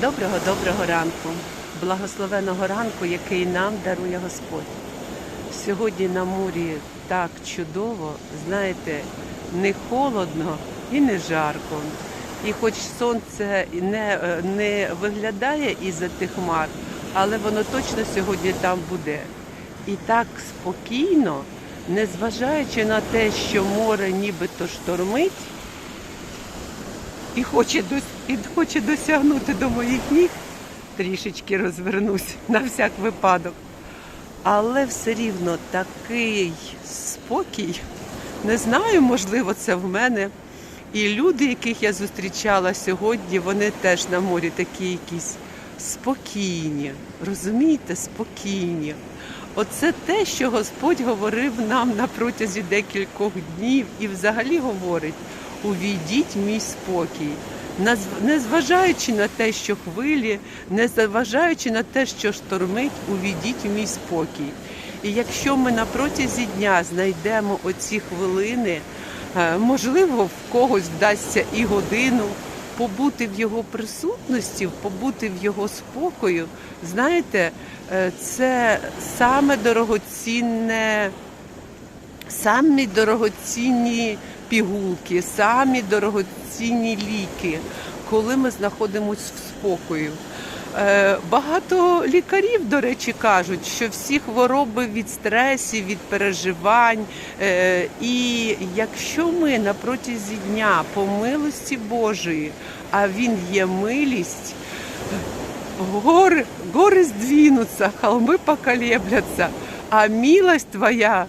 Доброго доброго ранку, благословеного ранку, який нам дарує Господь. Сьогодні на морі так чудово, знаєте, не холодно і не жарко. І хоч сонце не, не виглядає із-за тих хмар, але воно точно сьогодні там буде. І так спокійно, незважаючи на те, що море нібито штормить, і хоче, і хоче досягнути до моїх ніг, трішечки розвернусь на всяк випадок. Але все рівно такий спокій. Не знаю, можливо, це в мене. І люди, яких я зустрічала сьогодні, вони теж на морі такі якісь спокійні. Розумієте, спокійні. Оце те, що Господь говорив нам на протязі декількох днів і взагалі говорить: увійдіть мій спокій. Незважаючи на те, що хвилі, незважаючи на те, що штормить, увійдіть мій спокій. І якщо ми на протязі дня знайдемо оці хвилини, е, можливо, в когось вдасться і годину побути в його присутності, побути в його спокою, знаєте, е, це саме дорогоцінне самі дорогоцінні пігулки, самі дорогоцінні ліки, коли ми знаходимося в спокою. Е, Багато лікарів, до речі, кажуть, що всі хвороби від стресів, від переживань. Е, І якщо ми на протязі дня по милості Божої, а він є милість, горы, горы сдвинутся, холмы поколеблятся, а милость твоя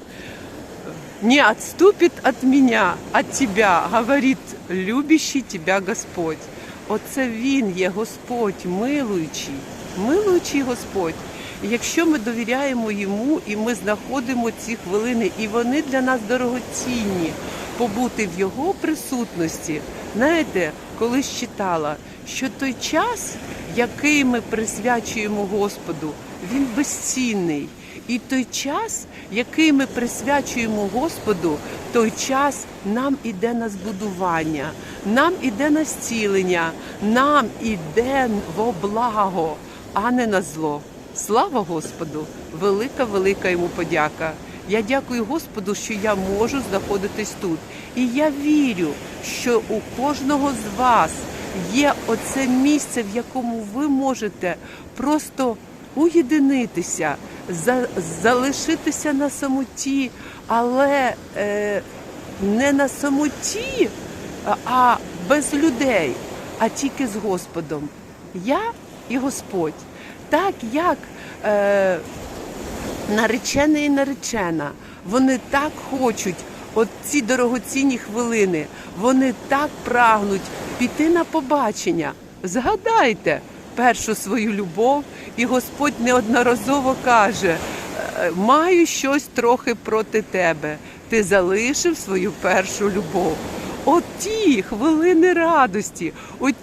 не отступит от меня, от тебя, говорить любящий тебя Господь. Оце Він є Господь, милуючий, милуючий Господь. Якщо ми довіряємо йому і ми знаходимо ці хвилини, і вони для нас дорогоцінні, побути в його присутності. Знаєте, колись читала, що той час, який ми присвячуємо Господу, він безцінний. І той час, який ми присвячуємо Господу, той час нам іде на збудування, нам іде на зцілення, нам іде во благо, а не на зло. Слава Господу! Велика, велика йому подяка. Я дякую Господу, що я можу знаходитись тут. І я вірю, що у кожного з вас є оце місце, в якому ви можете просто уєдинитися, залишитися на самоті, але е, не на самоті, а- без людей, а тільки з Господом. Я і Господь. Так як е, наречений і наречена, вони так хочуть от ці дорогоцінні хвилини, вони так прагнуть піти на побачення. Згадайте першу свою любов, і Господь неодноразово каже: «Е, маю щось трохи проти тебе. Ти залишив свою першу любов. Ті хвилини радості,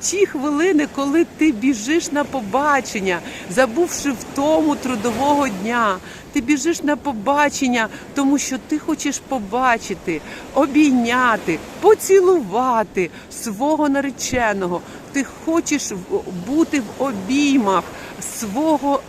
ті хвилини, коли ти біжиш на побачення, забувши втому трудового дня. Ти біжиш на побачення, тому що ти хочеш побачити, обійняти, поцілувати свого нареченого. Ти хочеш бути в обіймах свого,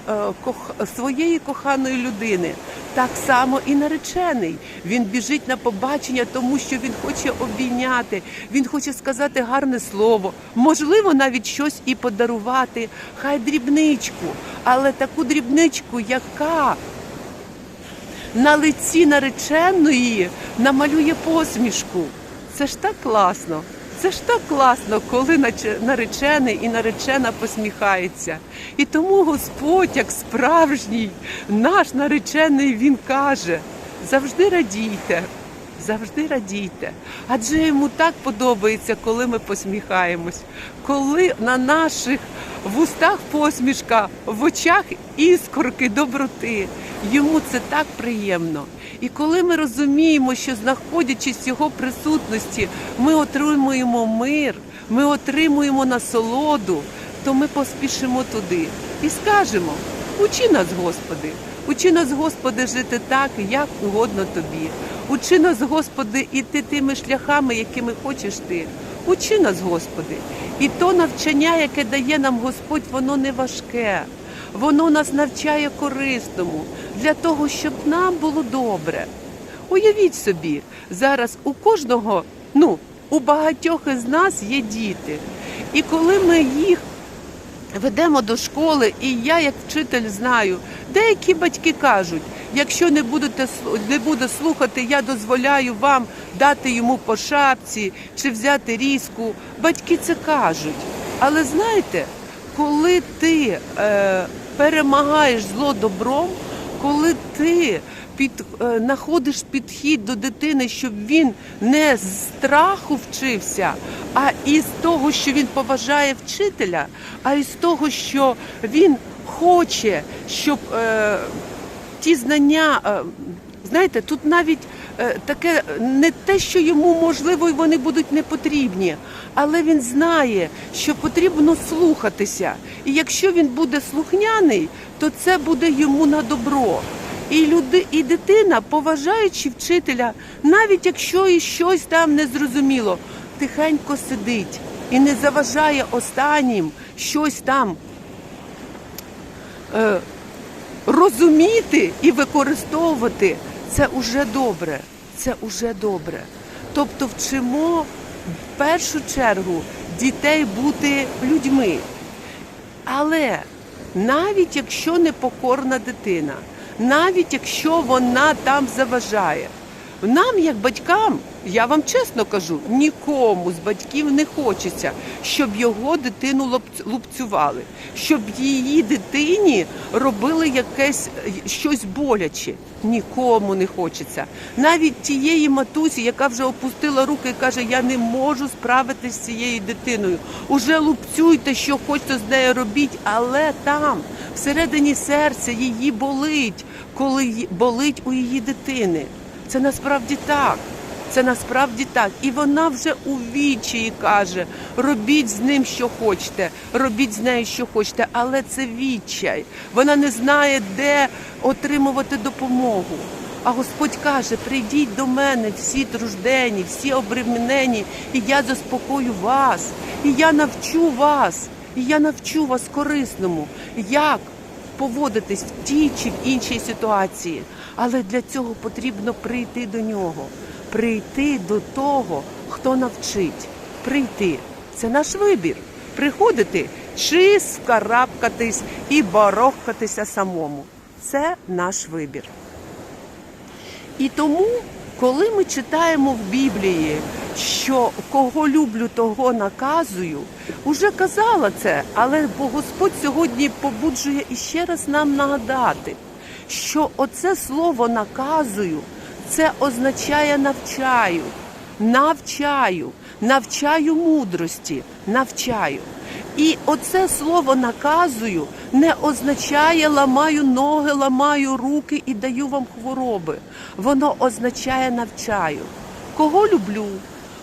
своєї коханої людини. Так само і наречений. Він біжить на побачення, тому що він хоче обійняти, він хоче сказати гарне слово, можливо, навіть щось і подарувати. Хай дрібничку, але таку дрібничку, яка на лиці нареченої намалює посмішку. Це ж так класно. Це ж так класно, коли наречений і наречена посміхається. І тому Господь, як справжній, наш наречений, він каже: завжди радійте, завжди радійте. Адже йому так подобається, коли ми посміхаємось, коли на наших вустах посмішка, в очах іскорки доброти. Йому це так приємно. І коли ми розуміємо, що знаходячись в його присутності, ми отримуємо мир, ми отримуємо насолоду, то ми поспішимо туди і скажемо: учи нас, Господи, учи нас, Господи, жити так, як угодно тобі. Учи нас, Господи, іти тими шляхами, якими хочеш ти. Учи нас, Господи. І то навчання, яке дає нам Господь, воно не важке. Воно нас навчає корисному для того, щоб нам було добре. Уявіть собі, зараз у кожного, ну, у багатьох із нас є діти. І коли ми їх ведемо до школи, і я, як вчитель, знаю, деякі батьки кажуть, якщо не будете не буде слухати, я дозволяю вам дати йому по шапці чи взяти різку. Батьки це кажуть. Але знаєте, коли ти е, перемагаєш зло добром, коли ти під, е, знаходиш підхід до дитини, щоб він не з страху вчився, а із того, що він поважає вчителя, а із того, що він хоче, щоб е, ті знання, е, знаєте, тут навіть е, таке не те, що йому можливо і вони будуть не потрібні, але він знає, що потрібно слухатися. І якщо він буде слухняний, то це буде йому на добро. І люди, і дитина, поважаючи вчителя, навіть якщо і щось там не зрозуміло, тихенько сидить і не заважає останнім щось там е, розуміти і використовувати, це уже добре. Це уже добре. Тобто вчимо в першу чергу дітей бути людьми. Але навіть якщо непокорна дитина, навіть якщо вона там заважає, нам, як батькам, я вам чесно кажу, нікому з батьків не хочеться, щоб його дитину лупцювали, щоб її дитині робили якесь щось боляче. Нікому не хочеться. Навіть тієї матусі, яка вже опустила руки і каже, я не можу справитися з цією дитиною. Уже лупцюйте, що хочете з нею робіть, але там, всередині серця, її болить, коли болить у її дитини. Це насправді так. Це насправді так. І вона вже у відчаї каже: робіть з ним, що хочете, робіть з нею, що хочете, але це відчай. Вона не знає, де отримувати допомогу. А Господь каже: прийдіть до мене, всі труждені, всі обременені, і я заспокою вас, і я навчу вас, і я навчу вас корисному, як поводитись в тій чи в іншій ситуації. Але для цього потрібно прийти до нього, прийти до того, хто навчить. Прийти. Це наш вибір. Приходити чи скарабкатись і барохкатися самому. Це наш вибір. І тому, коли ми читаємо в Біблії, що кого люблю, того наказую, уже казала це, але Господь сьогодні побуджує іще раз нам нагадати, що оце слово наказую, це означає навчаю, навчаю, навчаю мудрості, навчаю. І оце слово наказую не означає ламаю ноги, ламаю руки і даю вам хвороби. Воно означає навчаю. Кого люблю,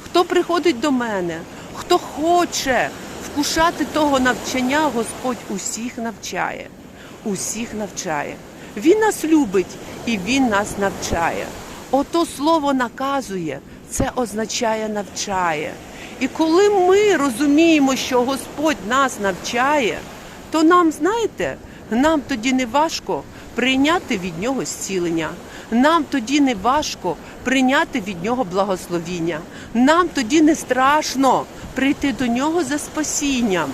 хто приходить до мене, хто хоче вкушати того навчання, Господь усіх навчає. Усіх навчає. Він нас любить і Він нас навчає. Ото слово наказує, це означає навчає. І коли ми розуміємо, що Господь нас навчає, то нам, знаєте, нам тоді не важко прийняти від нього зцілення. Нам тоді не важко прийняти від нього благословіння. Нам тоді не страшно прийти до нього за спасінням.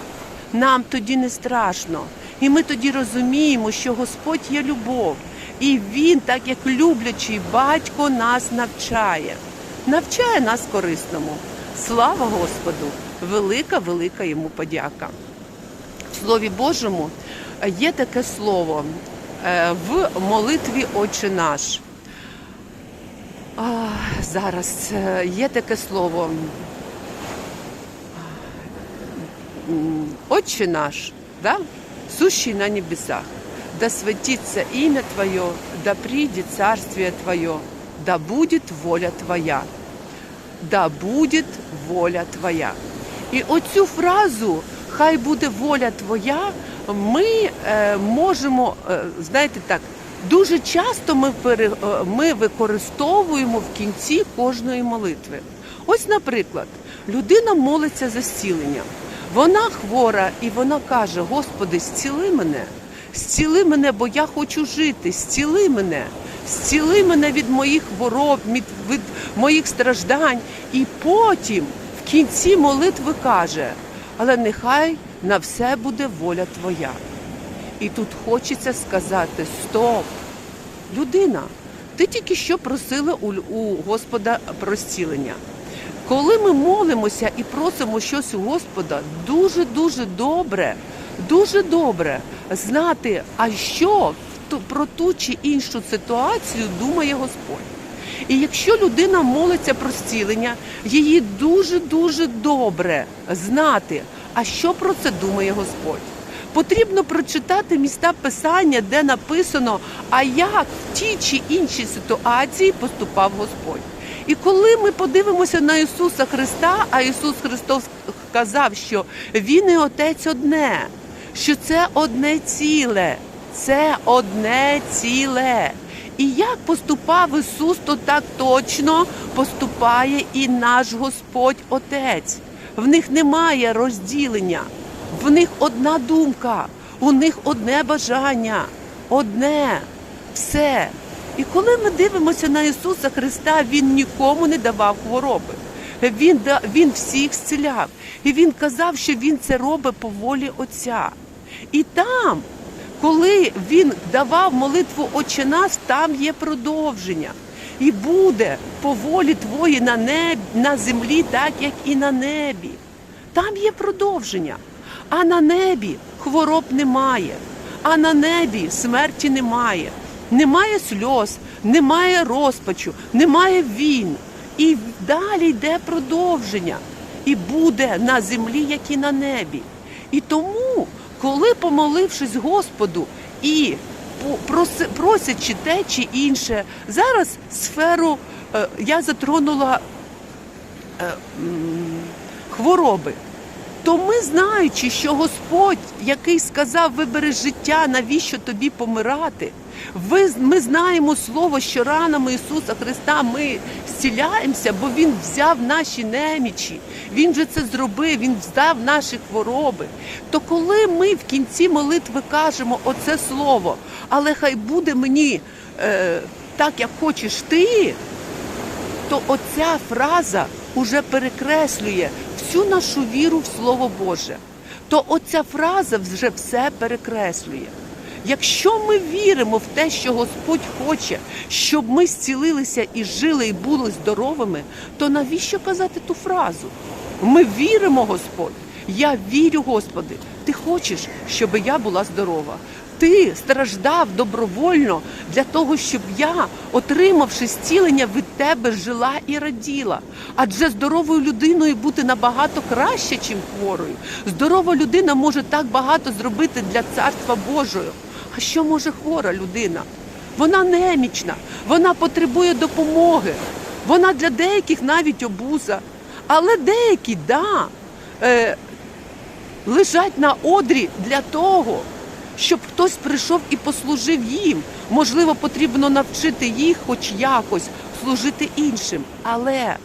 Нам тоді не страшно. І ми тоді розуміємо, що Господь є любов. І Він, так як люблячий батько, нас навчає. Навчає нас корисному. Слава Господу! Велика, велика йому подяка. В Слові Божому є таке слово е, в молитві Отче наш. Зараз е, є таке слово. Отче наш, да? сущий на небесах, да святится имя Твое, да придет царствие Твое, да будет воля Твоя. Да буде воля Твоя. І оцю фразу Хай буде воля Твоя, ми е, можемо, е, знаєте так, дуже часто ми, пере, е, ми використовуємо в кінці кожної молитви. Ось, наприклад, Людина молиться за зцілення. Вона хвора і вона каже: Господи, зціли мене, зціли мене, бо я хочу жити, зціли мене, зціли мене від моїх хвороб, від, від моїх страждань. І потім в кінці молитви каже, але нехай на все буде воля Твоя. І тут хочеться сказати: стоп, людина, ти тільки що просила у, у Господа про зцілення. Коли ми молимося і просимо щось у Господа, дуже дуже добре, дуже добре знати, а що про ту чи іншу ситуацію думає Господь. І якщо людина молиться про зцілення, її дуже дуже добре знати, а що про це думає Господь. Потрібно прочитати міста Писання, де написано, а як в тій чи іншій ситуації поступав Господь. І коли ми подивимося на Ісуса Христа, а Ісус Христос казав, що Він і Отець одне, що це одне ціле, це одне ціле. І як поступав Ісус, то так точно поступає і наш Господь Отець. В них немає розділення, в них одна думка, у них одне бажання, одне все. І коли ми дивимося на Ісуса Христа, Він нікому не давав хвороби. Він, він всіх зціляв. І Він казав, що Він це робить по волі Отця. І там, коли Він давав молитву Отче нас, там є продовження. І буде по волі Твої на, небі, на землі, так як і на небі. Там є продовження. А на небі хвороб немає, а на небі смерті немає. Немає сльоз, немає розпачу, немає війн. І далі йде продовження. І буде на землі, як і на небі. І тому, коли помолившись Господу і просячи те чи інше, зараз сферу е, я затронула е, хвороби. То ми, знаючи, що Господь, який сказав, вибери життя, навіщо тобі помирати? Ви, ми знаємо слово, що ранами Ісуса Христа ми зціляємося, бо Він взяв наші немічі, Він же це зробив, Він взяв наші хвороби. То коли ми в кінці молитви кажемо оце слово, але хай буде мені е, так, як хочеш ти, то оця фраза уже перекреслює всю нашу віру в Слово Боже. То оця фраза вже все перекреслює. Якщо ми віримо в те, що Господь хоче, щоб ми зцілилися і жили, і були здоровими, то навіщо казати ту фразу? Ми віримо, Господь. Я вірю, Господи. Ти хочеш, щоб я була здорова. Ти страждав добровольно для того, щоб я, отримавши зцілення від тебе, жила і раділа. Адже здоровою людиною бути набагато краще, ніж хворою. Здорова людина може так багато зробити для царства Божого. А що може хвора людина? Вона немічна, вона потребує допомоги. Вона для деяких навіть обуза. Але деякі, да, е, лежать на одрі для того, щоб хтось прийшов і послужив їм. Можливо, потрібно навчити їх хоч якось служити іншим. Але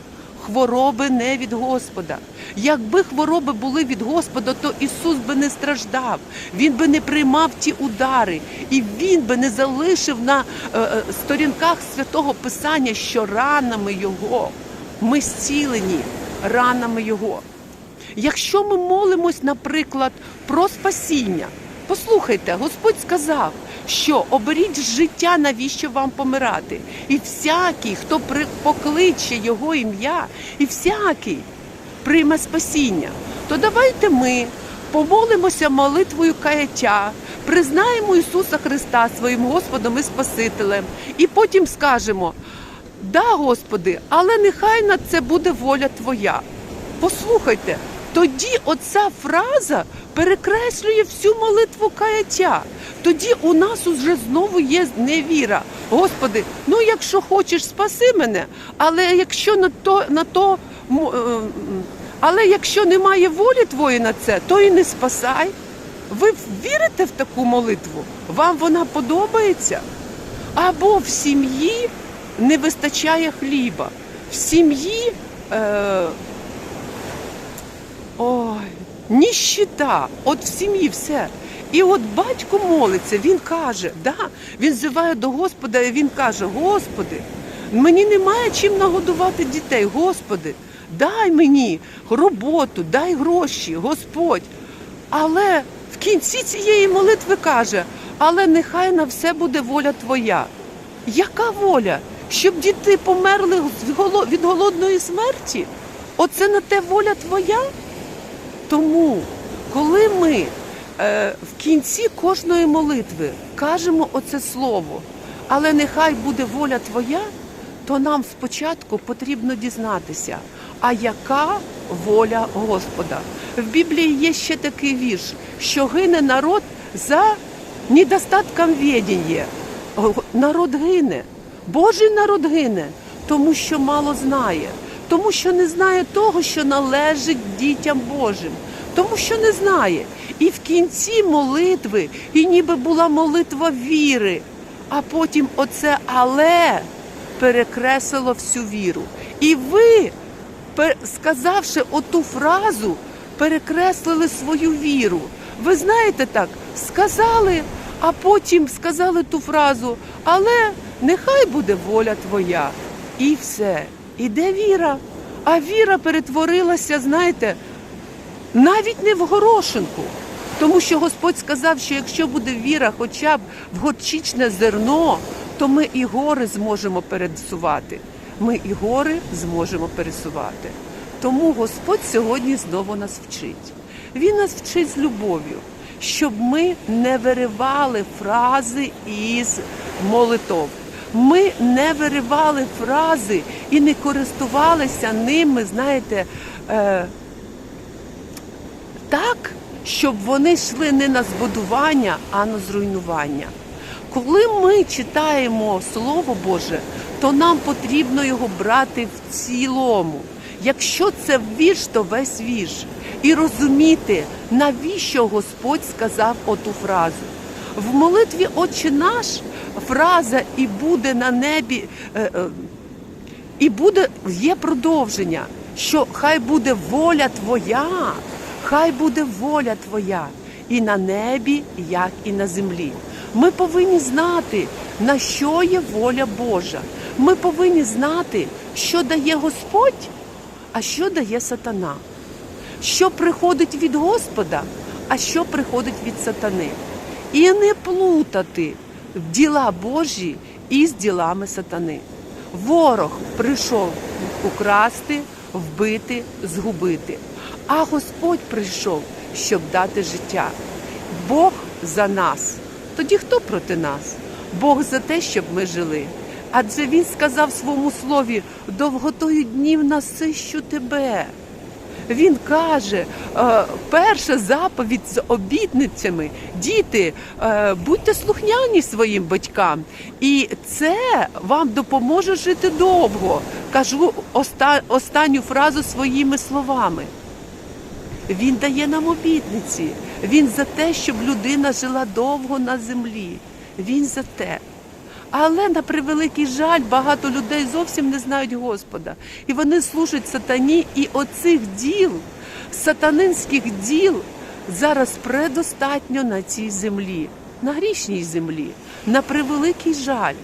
хвороби не від Господа. Якби хвороби були від Господа, то Ісус би не страждав, Він би не приймав ті удари, і Він би не залишив на е, е, сторінках святого Писання, що ранами Його ми зцілені ранами Його. Якщо ми молимось, наприклад, про спасіння, послухайте, Господь сказав, що оберіть життя, навіщо вам помирати. І всякий, хто покличе Його ім'я, і всякий прийме спасіння. То давайте ми помолимося молитвою каяття, признаємо Ісуса Христа своїм Господом і Спасителем, і потім скажемо: Да, Господи, але нехай на це буде воля Твоя. Послухайте, тоді оця фраза перекреслює всю молитву каяття. Тоді у нас уже знову є невіра. Господи, ну якщо хочеш, спаси мене, але якщо на то на то е, але якщо немає волі твої на це, то і не спасай. Ви вірите в таку молитву? Вам вона подобається? Або в сім'ї не вистачає хліба, в сім'ї е, ніщита, от в сім'ї все. І от батько молиться, він каже, да, він зиває до Господа, і він каже: Господи, мені немає чим нагодувати дітей, Господи, дай мені роботу, дай гроші, Господь. Але в кінці цієї молитви каже, але нехай на все буде воля Твоя. Яка воля? Щоб діти померли від голодної смерті? Оце на те воля Твоя? Тому, коли ми е, в кінці кожної молитви кажемо оце слово, але нехай буде воля Твоя, то нам спочатку потрібно дізнатися, а яка воля Господа. В Біблії є ще такий вірш, що гине народ за недостатком відіння. Народ гине, Божий народ гине, тому що мало знає, тому що не знає того, що належить дітям Божим, тому що не знає. І в кінці молитви, і ніби була молитва віри, а потім оце але перекреслило всю віру. І ви, сказавши оту фразу, перекреслили свою віру. Ви знаєте так, сказали, а потім сказали ту фразу, але нехай буде воля твоя. І все. Іде віра. А віра перетворилася, знаєте, навіть не в горошинку. Тому що Господь сказав, що якщо буде віра хоча б в горчичне зерно, то ми і гори зможемо пересувати. Ми і гори зможемо пересувати. Тому Господь сьогодні знову нас вчить. Він нас вчить з любов'ю, щоб ми не виривали фрази із молитов. Ми не виривали фрази і не користувалися ними, знаєте, е, так, щоб вони йшли не на збудування, а на зруйнування. Коли ми читаємо Слово Боже, то нам потрібно його брати в цілому. Якщо це вірш, то весь вірш. І розуміти, навіщо Господь сказав оту фразу. В молитві Отче наш фраза і буде на небі. е, е, і буде є продовження, що хай буде воля твоя, хай буде воля твоя і на небі, як і на землі. Ми повинні знати, на що є воля Божа. Ми повинні знати, що дає Господь, а що дає сатана. Що приходить від Господа, а що приходить від сатани. І не плутати діла Божі із ділами сатани. Ворог прийшов украсти, вбити, згубити. А Господь прийшов, щоб дати життя. Бог за нас. Тоді хто проти нас? Бог за те, щоб ми жили. Адже він сказав своєму слові: довготою днів насищу тебе. Він каже, е, перша заповідь з обітницями, діти, е, будьте слухняні своїм батькам, і це вам допоможе жити довго. Кажу останню фразу своїми словами. Він дає нам обітниці. Він за те, щоб людина жила довго на землі. Він за те. Але на превеликий жаль, багато людей зовсім не знають Господа. І вони служать сатані, і оцих діл, сатанинських діл зараз предостатньо на цій землі, на грішній землі, на превеликий жаль.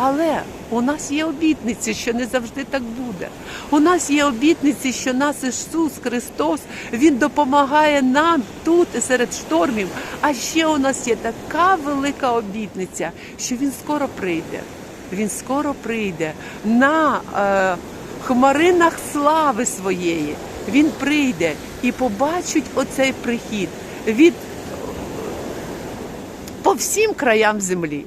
Але у нас є обітниці, що не завжди так буде. У нас є обітниці, що нас Ісус Христос Він допомагає нам тут серед штормів. А ще у нас є така велика обітниця, що Він скоро прийде. Він скоро прийде на е, хмаринах слави своєї. Він прийде і побачить оцей прихід від по всім краям землі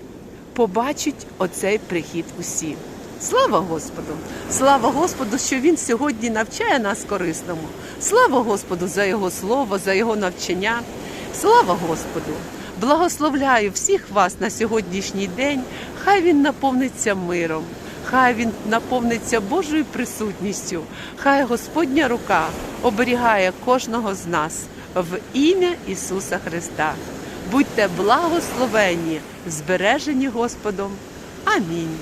побачить оцей прихід усі. Слава Господу! Слава Господу, що Він сьогодні навчає нас корисному. Слава Господу за Його слово, за Його навчання. Слава Господу! Благословляю всіх вас на сьогоднішній день. Хай він наповниться миром, хай він наповниться Божою присутністю, хай Господня рука оберігає кожного з нас в ім'я Ісуса Христа. Будьте благословені, збережені Господом. Амінь.